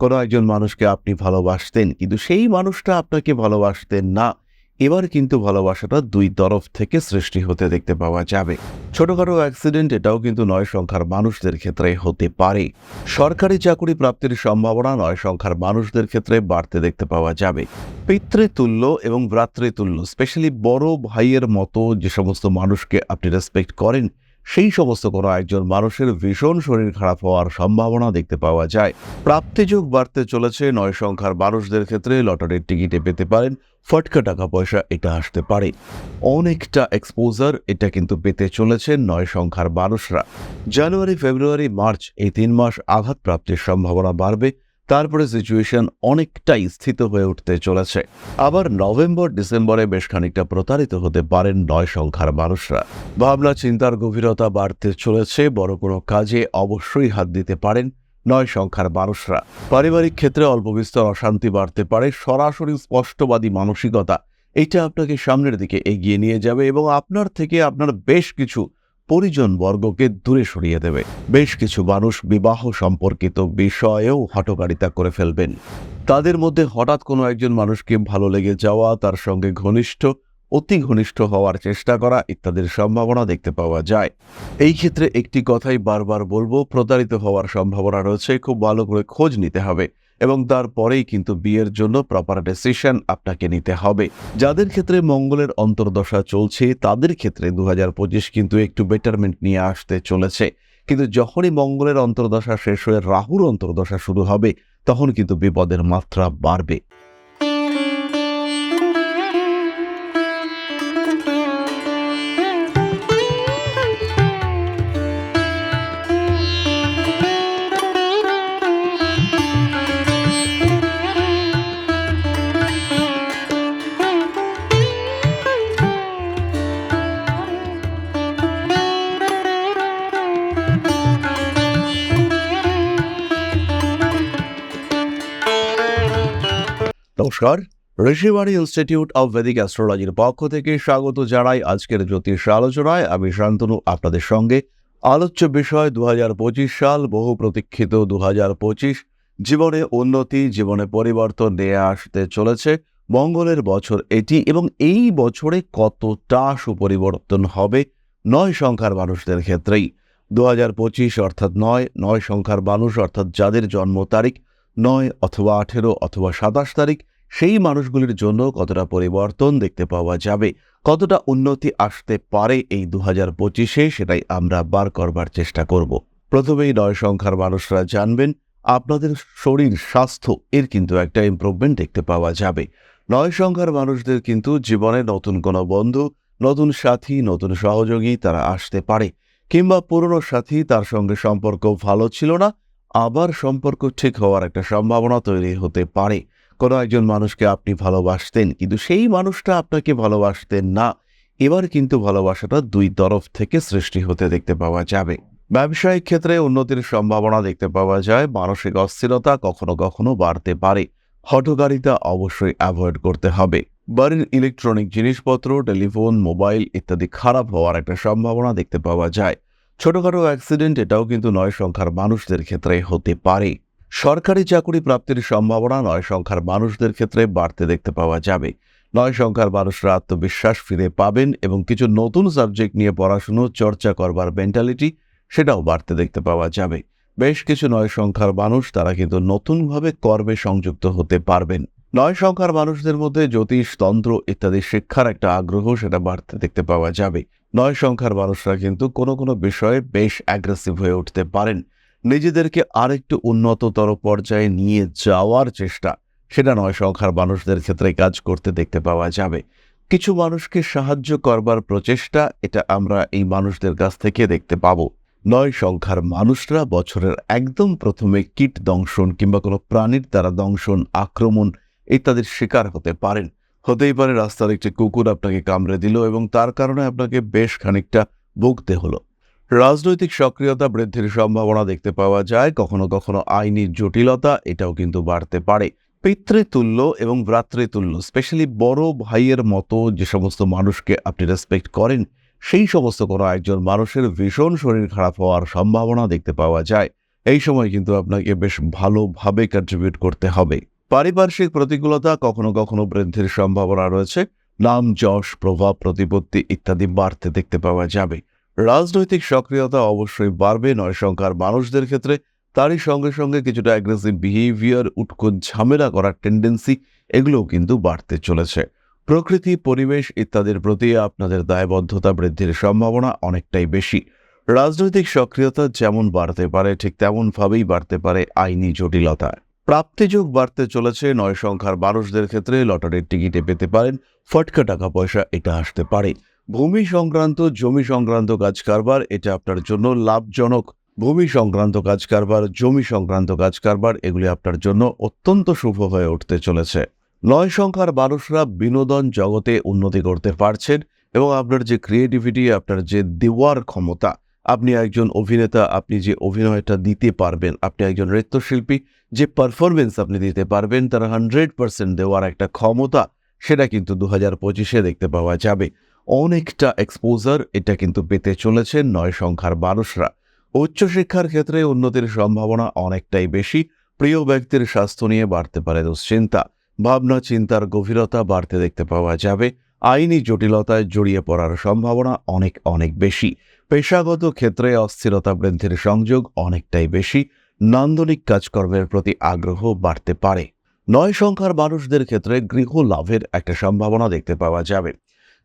কোনো একজন মানুষকে আপনি ভালোবাসতেন, কিন্তু সেই মানুষটা আপনাকে ভালোবাসতেন না, এবার কিন্তু ভালোবাসাটা দুই তরফ থেকে সৃষ্টি হতে দেখতে পাওয়া যাবে। ছোটখাটো অ্যাক্সিডেন্ট এটাও কিন্তু নয় সংখ্যার মানুষদের ক্ষেত্রে হতে পারে। সরকারি চাকরি প্রাপ্তির সম্ভাবনা নয় সংখ্যার মানুষদের ক্ষেত্রে বাড়তে দেখতে পাওয়া যাবে। পিতৃতুল্য এবং ভ্রাতৃতুল্য স্পেশালি বড় ভাইয়ের মতো যে সমস্ত মানুষকে আপনি রেসপেক্ট করেন সেই সমস্ত কোনো একজন মানুষের ভীষণ শরীর খারাপ হওয়ার সম্ভাবনা দেখতে পাওয়া যায়। প্রাপ্তিযোগ বাড়তে চলেছে, নয় সংখ্যার মানুষদের ক্ষেত্রে লটারির টিকিটে পেতে পারেন, ফটকা টাকা পয়সা এটা আসতে পারে। অনেকটা এক্সপোজার এটা কিন্তু পেতে চলেছে নয় সংখ্যার মানুষরা। জানুয়ারি, ফেব্রুয়ারি, মার্চ এই তিন মাস আঘাত প্রাপ্তির সম্ভাবনা বাড়বে। তারপরে সিচুয়েশন অনেকটাই স্থিত হয়ে উঠতে চলেছে। আবার নভেম্বর, ডিসেম্বরে বেশ খানিকটা প্রতারিত হতে পারেন নয় সংখ্যার মানুষরা। ভাবনা, চিন্তার গভীরতা বাড়তে চলেছে, বড় কোনো কাজে অবশ্যই হাত দিতে পারেন নয় সংখ্যার মানুষরা। পারিবারিক ক্ষেত্রে অল্প বিস্তর অশান্তি বাড়তে পারে, সরাসরি স্পষ্টবাদী মানসিকতা, এটা আপনাকে সামনের দিকে এগিয়ে নিয়ে যাবে এবং আপনার থেকে আপনার বেশ কিছু পরিজন বর্গকে দূরে সরিয়ে দেবে। বেশ কিছু মানুষ বিবাহ সম্পর্কিত বিষয়েও হটকারিতা করে ফেলবেন। তাদের মধ্যে হঠাৎ কোনো একজন মানুষকে ভালো লেগে যাওয়া, তার সঙ্গে ঘনিষ্ঠ, অতি ঘনিষ্ঠ হওয়ার চেষ্টা করা ইত্যাদির সম্ভাবনা দেখতে পাওয়া যায়। এই ক্ষেত্রে একটি কথাই বারবার বলব, প্রতারিত হওয়ার সম্ভাবনা রয়েছে, খুব ভালো করে খোঁজ নিতে হবে। এবং তারপরেই কিন্তু বিয়ের জন্য প্রপার ডিসিশন আপনাকে নিতে হবে। যাদের ক্ষেত্রে মঙ্গলের অন্তর্দশা চলছে, তাদের ক্ষেত্রে দু হাজার পঁচিশ কিন্তু একটু বেটারমেন্ট নিয়ে আসতে চলেছে। কিন্তু যখনই মঙ্গলের অন্তর্দশা শেষ হয়ে রাহুর অন্তর্দশা শুরু হবে, তখন কিন্তু বিপদের মাত্রা বাড়বে। নমস্কার। ঋষিবাণী ইনস্টিটিউট অব ভেদিক অ্যাস্ট্রোলজির পক্ষ থেকে স্বাগত জানাই আজকের জ্যোতিষ আলোচনায়। আমি শান্তনু, আপনাদের সঙ্গে। আলোচ্য বিষয় দুহাজার পঁচিশ সাল, বহু প্রতীক্ষিত দুহাজার পঁচিশ। জীবনে উন্নতি, জীবনে পরিবর্তন নিয়ে আসতে চলেছে। মঙ্গলের বছর এটি এবং এই বছরে কতটা সুপরিবর্তন হবে, নয় সংখ্যার মানুষদের ক্ষেত্রেই। দু হাজার পঁচিশ অর্থাৎ নয় নয় সংখ্যার মানুষ অর্থাৎ যাদের জন্ম তারিখ নয় অথবা আঠেরো অথবা সাতাশ তারিখ সেই মানুষগুলির জন্য কতটা পরিবর্তন দেখতে পাওয়া যাবে, কতটা উন্নতি আসতে পারে এই দু হাজার পঁচিশে সেটাই আমরা বার করবার চেষ্টা করব। প্রথমেই নয় সংখ্যার মানুষরা জানবেন, আপনাদের শরীর স্বাস্থ্য, এর কিন্তু একটা ইম্প্রুভমেন্ট দেখতে পাওয়া যাবে। নয় সংখ্যার মানুষদের কিন্তু জীবনে নতুন কোনো বন্ধু, নতুন সাথী, নতুন সহযোগী তারা আসতে পারে, কিংবা পুরনো সাথী তার সঙ্গে সম্পর্ক ভালো ছিল না, আবার সম্পর্ক ঠিক হওয়ার একটা সম্ভাবনা তৈরি হতে পারে। কোনো একজন মানুষকে আপনি ভালোবাসতেন, কিন্তু সেই মানুষটা আপনাকে ভালোবাসতেন না, এবার কিন্তু ভালোবাসাটা দুই তরফ থেকে সৃষ্টি হতে দেখতে পাওয়া যাবে। ব্যবসায়িক ক্ষেত্রে উন্নতির সম্ভাবনা দেখতে পাওয়া যায়, মানসিক অস্থিরতা কখনো কখনো বাড়তে পারে, হঠকারিতা অবশ্যই অ্যাভয়েড করতে হবে। বাড়ির ইলেকট্রনিক জিনিসপত্র, টেলিফোন, মোবাইল ইত্যাদি খারাপ হওয়ার একটা সম্ভাবনা দেখতে পাওয়া যায়। ছোটখাটো অ্যাক্সিডেন্ট এটাও কিন্তু নয়, সংখ্যার মানুষদের ক্ষেত্রে হতে পারে। সরকারি চাকুরি প্রাপ্তির সম্ভাবনা, নয় সংখ্যার মানুষদের ক্ষেত্রে বাড়তে দেখতে পাওয়া যাবে। নয় সংখ্যার মানুষরা আত্মবিশ্বাস ফিরে পাবেন এবং কিছু নতুন সাবজেক্ট নিয়ে পড়াশুনো, চর্চা করবার মেন্টালিটি সেটাও বাড়তে দেখতে পাওয়া যাবে। বেশ কিছু নয় সংখ্যার মানুষ তারা কিন্তু নতুনভাবে কর্মে সংযুক্ত হতে পারবেন। নয় সংখ্যার মানুষদের মধ্যে জ্যোতিষ, তন্ত্র ইত্যাদি শিক্ষার একটা আগ্রহ সেটা বাড়তে দেখতে পাওয়া যাবে। নয় সংখ্যার মানুষরা কিন্তু কোনো কোনো বিষয়ে বেশ অ্যাগ্রেসিভ হয়ে উঠতে পারেন। নিজেদেরকে আরেকটু উন্নততর পর্যায়ে নিয়ে যাওয়ার চেষ্টা। সেটা নয়, সংখ্যার মানুষদের ক্ষেত্রে কাজ করতে দেখতে পাওয়া যাবে। কিছু মানুষকে সাহায্য করবার প্রচেষ্টা, এটা আমরা এই মানুষদের কাছ থেকে দেখতে পাব। নয়, সংখ্যার মানুষরা বছরের একদম প্রথমে কীট দংশন কিংবা কোনো প্রাণীর দ্বারা দংশন, আক্রমণ ইত্যাদির শিকার হতে পারেন। হতেই পারে রাস্তার একটি কুকুর আপনাকে কামড়ে দিল এবং তার কারণে আপনাকে বেশ খানিকটা ভুগতে হলো। রাজনৈতিক সক্রিয়তা বৃদ্ধির সম্ভাবনা দেখতে পাওয়া যায়। কখনো কখনো আইনি জটিলতা, এটাও কিন্তু বাড়তে পারে। পিতৃতুল্য এবং ভ্রাতৃতুল্য, স্পেশালি বড় ভাইয়ের মতো যে সমস্ত মানুষকে আপনি রেসপেক্ট করেন, সেই সমস্ত কোনো একজন মানুষের ভীষণ শরীর খারাপ হওয়ার সম্ভাবনা দেখতে পাওয়া যায়। এই সময় কিন্তু আপনাকে বেশ ভালোভাবে কন্ট্রিবিউট করতে হবে। পারিপার্শ্বিক প্রতিকূলতা, কখনো কখনো বৃদ্ধির সম্ভাবনা রয়েছে। নাম, যশ, প্রভাব, প্রতিপত্তি ইত্যাদি বাড়তে দেখতে পাওয়া যাবে। রাজনৈতিক সক্রিয়তা অবশ্যই বাড়বে, নয় সংখ্যার মানুষদের ক্ষেত্রে। তারই সঙ্গে সঙ্গে কিছুটা অ্যাগ্রেসিভ বিহেভিয়ার উৎকোচ, ঝামেলা করার টেন্ডেন্সি এগুলোও কিন্তু বাড়তে চলেছে। প্রকৃতি, পরিবেশ ইত্যাদির প্রতি আপনাদের দায়বদ্ধতা বৃদ্ধির সম্ভাবনা অনেকটাই বেশি। রাজনৈতিক সক্রিয়তা যেমন বাড়তে পারে, ঠিক তেমনভাবেই বাড়তে পারে আইনি জটিলতা। প্রাপ্তিযোগ বাড়তে চলেছে, নয় সংখ্যার মানুষদের ক্ষেত্রে লটারির টিকিটে পেতে পারেন, ফটকা টাকা পয়সা এটা আসতে পারে। ভূমি সংক্রান্ত, জমি সংক্রান্ত কাজ কারবার, এটা আপনার জন্য লাভজনক। ভূমি সংক্রান্ত কাজ কারবার, জমি সংক্রান্ত কাজ কারবার, এগুলি আপনার জন্য অত্যন্ত শুভ হয়ে উঠতে চলেছে। নয় সংখ্যার মানুষরা বিনোদন জগতে উন্নতি করতে পারছেন এবং আপনার যে ক্রিয়েটিভিটি আপনার যে দেওয়ার ক্ষমতা, আপনি একজন অভিনেতা, আপনি যে অভিনয়টা দিতে পারবেন, আপনি একজন নৃত্যশিল্পী, যে পারফরমেন্স আপনি দিতে পারবেন, তার হান্ড্রেড পার্সেন্ট দেওয়ার একটা ক্ষমতা, সেটা কিন্তু দু হাজার পঁচিশে দেখতে পাওয়া যাবে। অনেকটা এক্সপোজার এটা কিন্তু পেতে চলেছে নয় সংখ্যার মানুষরা। উচ্চশিক্ষার ক্ষেত্রে উন্নতির সম্ভাবনা অনেকটাই বেশি, প্রিয় ব্যক্তির স্বাস্থ্য নিয়ে বাড়তে পারে দুশ্চিন্তা, ভাবনা চিন্তার গভীরতা বাড়তে দেখতে পাওয়া যাবে, আইনি জটিলতায় জড়িয়ে পড়ার সম্ভাবনা অনেক অনেক বেশি। পেশাগত ক্ষেত্রে অস্থিরতা বৃদ্ধির সংযোগ অনেকটাই বেশি, নান্দনিক কাজকর্মের প্রতি আগ্রহ বাড়তে পারে। নয় সংখ্যার মানুষদের ক্ষেত্রে গৃহ লাভের একটা সম্ভাবনা দেখতে পাওয়া যাবে।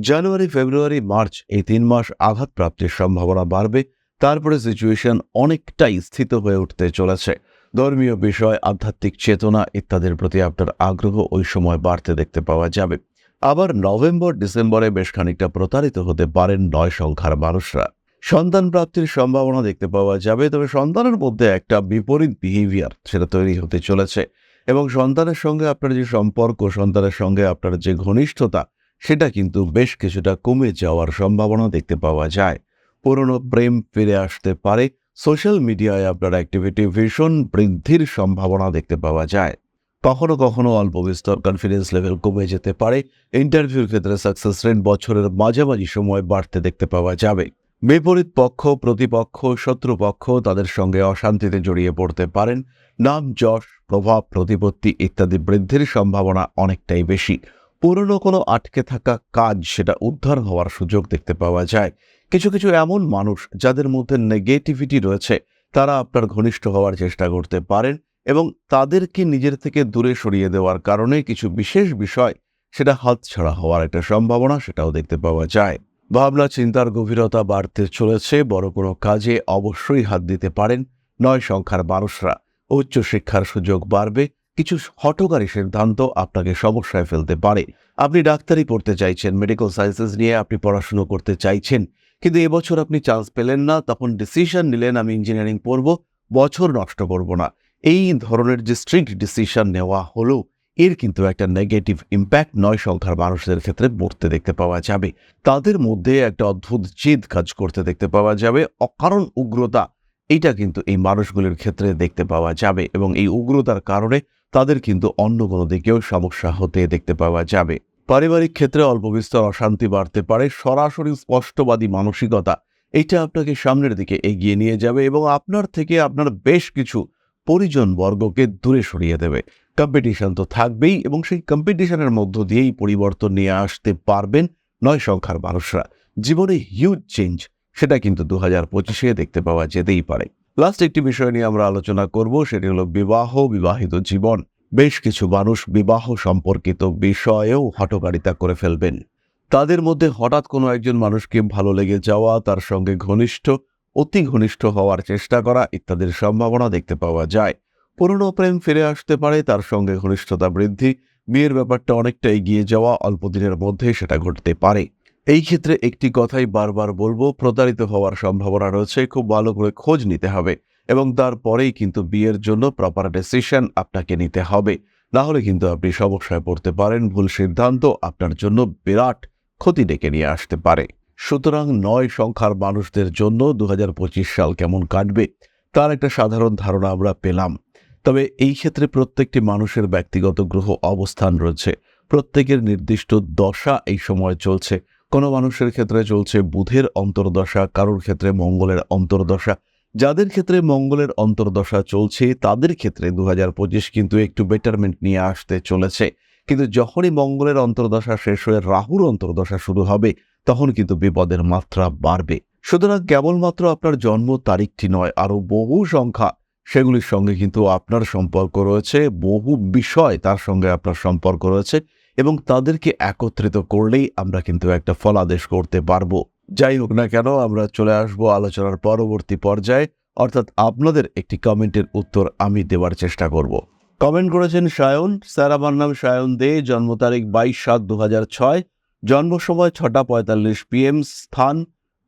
জানুয়ারি, ফেব্রুয়ারি, মার্চ এই তিন মাস আঘাত প্রাপ্তির সম্ভাবনা বাড়বে। তারপরে সিচুয়েশন অনেকটাই স্থিত হয়ে উঠতে চলেছে। ধর্মীয় বিষয়, আধ্যাত্মিক চেতনা ইত্যাদির প্রতি আপনার আগ্রহ ওই সময় বাড়তে দেখতে পাওয়া যাবে। আবার নভেম্বর, ডিসেম্বরে বেশ খানিকটা প্রতারিত হতে পারেন নয় সংখ্যার মানুষরা। সন্তান প্রাপ্তির সম্ভাবনা দেখতে পাওয়া যাবে, তবে সন্তানের মধ্যে একটা বিপরীত বিহেভিয়ার সেটা তৈরি হতে চলেছে। এবং সন্তানের সঙ্গে আপনার যে সম্পর্ক, সন্তানের সঙ্গে আপনার যে ঘনিষ্ঠতা সেটা কিন্তু বেশ কিছুটা কমে যাওয়ার সম্ভাবনা দেখতে পাওয়া যায়। পুরনো প্রেম ফিরে আসতে পারে, সোশ্যাল মিডিয়ায় আপনার অ্যাক্টিভিটি ভীষণ বৃদ্ধির সম্ভাবনা দেখতে পাওয়া যায়। কখনো কখনো অল্প বিস্তর কনফিডেন্স লেভেল কমে যেতে পারে ইন্টারভিউর ক্ষেত্রে সাকসেস রেট বছরের মাঝামাঝি সময় বাড়তে দেখতে পাওয়া যাবে। বিপরীত পক্ষ, প্রতিপক্ষ, শত্রুপক্ষ তাদের সঙ্গে অশান্তিতে জড়িয়ে পড়তে পারেন। নাম, যশ, প্রভাব, প্রতিপত্তি ইত্যাদি বৃদ্ধির সম্ভাবনা অনেকটাই বেশি। পুরনো কোনো আটকে থাকা কাজ সেটা উদ্ধার হওয়ার সুযোগ দেখতে পাওয়া যায়। কিছু কিছু এমন মানুষ যাদের মধ্যে নেগেটিভিটি রয়েছে, তারা আপনার ঘনিষ্ঠ হওয়ার চেষ্টা করতে পারেন এবং তাদেরকে নিজের থেকে দূরে সরিয়ে দেওয়ার কারণে কিছু বিশেষ বিষয় সেটা হাতছাড়া হওয়ার একটা সম্ভাবনা সেটাও দেখতে পাওয়া যায়। ভাবনা, চিন্তার গভীরতা বাড়তে চলেছে, বড় কোনো কাজে অবশ্যই হাত দিতে পারেন। নয় সংখ্যার মানুষরা উচ্চশিক্ষার সুযোগ বাড়বে কিছু হটকারী সিদ্ধান্ত আপনাকে সমস্যায় ফেলতে পারে। আপনি ডাক্তারি পড়তে চাইছেন মেডিকেল সায়েন্সেস নিয়ে আপনি পড়াশুনো করতে চাইছেন, কিন্তু এবছর আপনি চান্স পেলেন না, তখন ডিসিশন নিলেন, আমি ইঞ্জিনিয়ারিং পড়ব, বছর নষ্ট করব না। এই ধরনের যে স্ট্রিক্ট ডিসিশন নেওয়া হলো, এর কিন্তু একটা নেগেটিভ ইম্প্যাক্ট নয় সংখ্যার মানুষদের ক্ষেত্রে পড়তে দেখতে পাওয়া যাবে। তাদের মধ্যে একটা অদ্ভুত জেদ কাজ করতে দেখতে পাওয়া যাবে, অকারণ উগ্রতা এটা কিন্তু এই মানুষগুলির ক্ষেত্রে দেখতে পাওয়া যাবে এবং এই উগ্রতার কারণে তাদের কিন্তু অন্য কোনো দিকেও সমস্যা হতে দেখতে পাওয়া যাবে। পারিবারিক ক্ষেত্রে অল্প বিস্তর অশান্তি বাড়তে পারে, সরাসরি স্পষ্টবাদী মানসিকতা, এটা আপনাকে সামনের দিকে এগিয়ে নিয়ে যাবে এবং আপনার থেকে আপনার বেশ কিছু পরিজন বর্গকে দূরে সরিয়ে দেবে। কম্পিটিশন তো থাকবেই এবং সেই কম্পিটিশনের মধ্য দিয়েই পরিবর্তন নিয়ে আসতে পারবেন নয় সংখ্যার মানুষরা। জীবনে হিউজ চেঞ্জ সেটা কিন্তু দু হাজার পঁচিশে দেখতে পাওয়া যেতেই পারে। লাস্ট একটি বিষয় নিয়ে আমরা আলোচনা করব, সেটি হলো বিবাহ, বিবাহিত জীবন। বেশ কিছু মানুষ বিবাহ সম্পর্কিত বিষয়েও হটকারিতা করে ফেলবেন। তাদের মধ্যে হঠাৎ কোনো একজন মানুষকে ভালো লেগে যাওয়া, তার সঙ্গে ঘনিষ্ঠ, অতি ঘনিষ্ঠ হওয়ার চেষ্টা করা ইত্যাদির সম্ভাবনা দেখতে পাওয়া যায়। পুরনো প্রেম ফিরে আসতে পারে, তার সঙ্গে ঘনিষ্ঠতা বৃদ্ধি, বিয়ের ব্যাপারটা অনেকটা এগিয়ে যাওয়া, অল্প দিনের মধ্যে সেটা ঘটতে পারে। এই ক্ষেত্রে একটি কথাই বারবার বলব, প্রতারিত হওয়ার সম্ভাবনা রয়েছে, খুব ভালো করে খোঁজ নিতে হবে এবং তারপরেই কিন্তু বিয়ের জন্য প্রপার ডিসিশন আপনাকে নিতে হবে। না হলে কিন্তু আপনি সমস্যায় পড়তে পারেন, ভুল সিদ্ধান্ত আপনার জন্য বিরাট ক্ষতি ডেকে নিয়ে আসতে পারে। সুতরাং নয় সংখ্যার মানুষদের জন্য দু হাজার পঁচিশ সাল কেমন কাটবে, তার একটা সাধারণ ধারণা আমরা পেলাম। তবে এই ক্ষেত্রে প্রত্যেকটি মানুষের ব্যক্তিগত গ্রহ অবস্থান রয়েছে। প্রত্যেকের নির্দিষ্ট দশা এই সময় চলছে। কোনো মানুষের ক্ষেত্রে চলছে বুধের অন্তর্দশা, কারোর ক্ষেত্রে মঙ্গলের অন্তর্দশা। যাদের ক্ষেত্রে মঙ্গলের অন্তর্দশা চলছে, তাদের ক্ষেত্রে দু হাজার পঁচিশ কিন্তু একটু বেটারমেন্ট নিয়ে আসতে চলেছে। কিন্তু যখনই মঙ্গলের অন্তর্দশা শেষ হয়ে রাহুর অন্তর্দশা শুরু হবে, তখন কিন্তু বিপদের মাত্রা বাড়বে। সুতরাং কেবলমাত্র আপনার জন্ম তারিখটি নয়, আরও বহু সংখ্যা, সেগুলির সঙ্গে কিন্তু আপনার সম্পর্ক রয়েছে, বহু বিষয় তার সঙ্গে আপনার সম্পর্ক রয়েছে। এবং তাদেরকে একত্রিত করলেই আমরা কিন্তু একটা ফলাদেশ করতে পারব। যাই হোক না কেন, আমরা চলে আসব আলোচনার পরবর্তী পর্যায়ে। অর্থাৎ আপনাদের একটি কমেন্টের উত্তর আমি দেওয়ার চেষ্টা করব। কমেন্ট করেছেন সায়ন, স্যার, আমার নাম সায়ন দে, জন্ম তারিখ বাইশ সাত দু ছয়, জন্ম সময় ছটা পঁয়তাল্লিশ পিএম, স্থান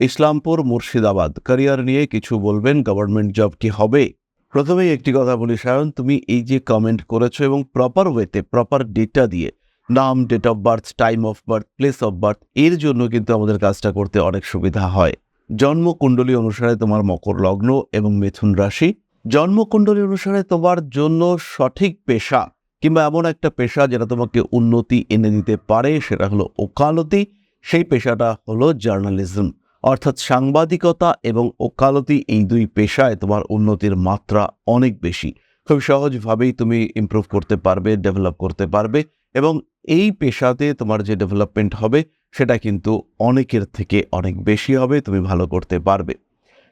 ইসলামপুর, মুর্শিদাবাদ। ক্যারিয়ার নিয়ে কিছু বলবেন, গভর্নমেন্ট জব কি হবে? প্রথমেই একটি কথা বলি সায়ন, তুমি এই যে কমেন্ট করেছ এবং প্রপার ওয়েতে প্রপার ডেটা দিয়ে নাম date of birth time of birth place of birth এর জন্য কিন্তু আমাদের কাজটা করতে অনেক সুবিধা হয়। জন্মকুণ্ডলী অনুসারে তোমার মকর লগ্ন এবং মিথুন রাশি। জন্মকুণ্ডলী অনুসারে তোমার জন্য সঠিক পেশা কিংবা এমন একটা পেশা যেটা তোমাকে উন্নতি এনে দিতে পারে, সেটা হলো ওকালতি। সেই পেশাটা হলো জার্নালিজম। অর্থাৎ সাংবাদিকতা এবং ওকালতি এই দুই পেশায় তোমার উন্নতির মাত্রা অনেক বেশি। খুব সহজভাবেই তুমি ইমপ্রুভ করতে পারবে ডেভেলপ করতে পারবে এবং এই পেশাতে তোমার যে ডেভেলপমেন্ট হবে সেটা কিন্তু অনেকের থেকে অনেক বেশি হবে, তুমি ভালো করতে পারবে।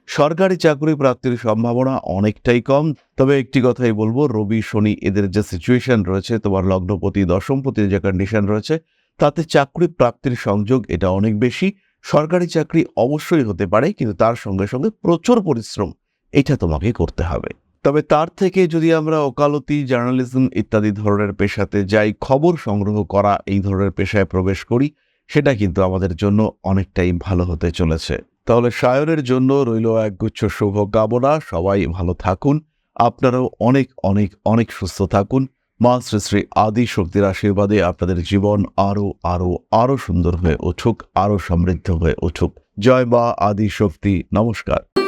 সরকারি চাকরি প্রাপ্তির সম্ভাবনা অনেকটাই কম, তবে একটি কথাই বলব, রবি, শনি এদের যে সিচুয়েশন রয়েছে, তোমার লগ্নপতি দশমপতির যে কন্ডিশন রয়েছে, তাতে চাকরি প্রাপ্তির সংযোগ এটা অনেক বেশি। সরকারি চাকরি অবশ্যই হতে পারে, কিন্তু তার সঙ্গে সঙ্গে প্রচুর পরিশ্রম, এটা তোমাকে করতে হবে। তবে তার থেকে যদি আমরা ওকালতি, জার্নালিজম ইত্যাদি ধরনের পেশাতে যাই, খবর সংগ্রহ করা এই ধরনের পেশায় প্রবেশ করি, সেটা কিন্তু আমাদের জন্য অনেকটাই ভালো হতে চলেছে। তাহলে সায়নের জন্য রইল একগুচ্ছ শুভ কামনা সবাই ভালো থাকুন। আপনারাও অনেক অনেক অনেক সুস্থ থাকুন। মা শ্রী শ্রী আদি শক্তির আশীর্বাদে আপনাদের জীবন আরও আরও আরও সুন্দর হয়ে উঠুক, আরও সমৃদ্ধ হয়ে উঠুক। জয় মা আদি শক্তি। নমস্কার।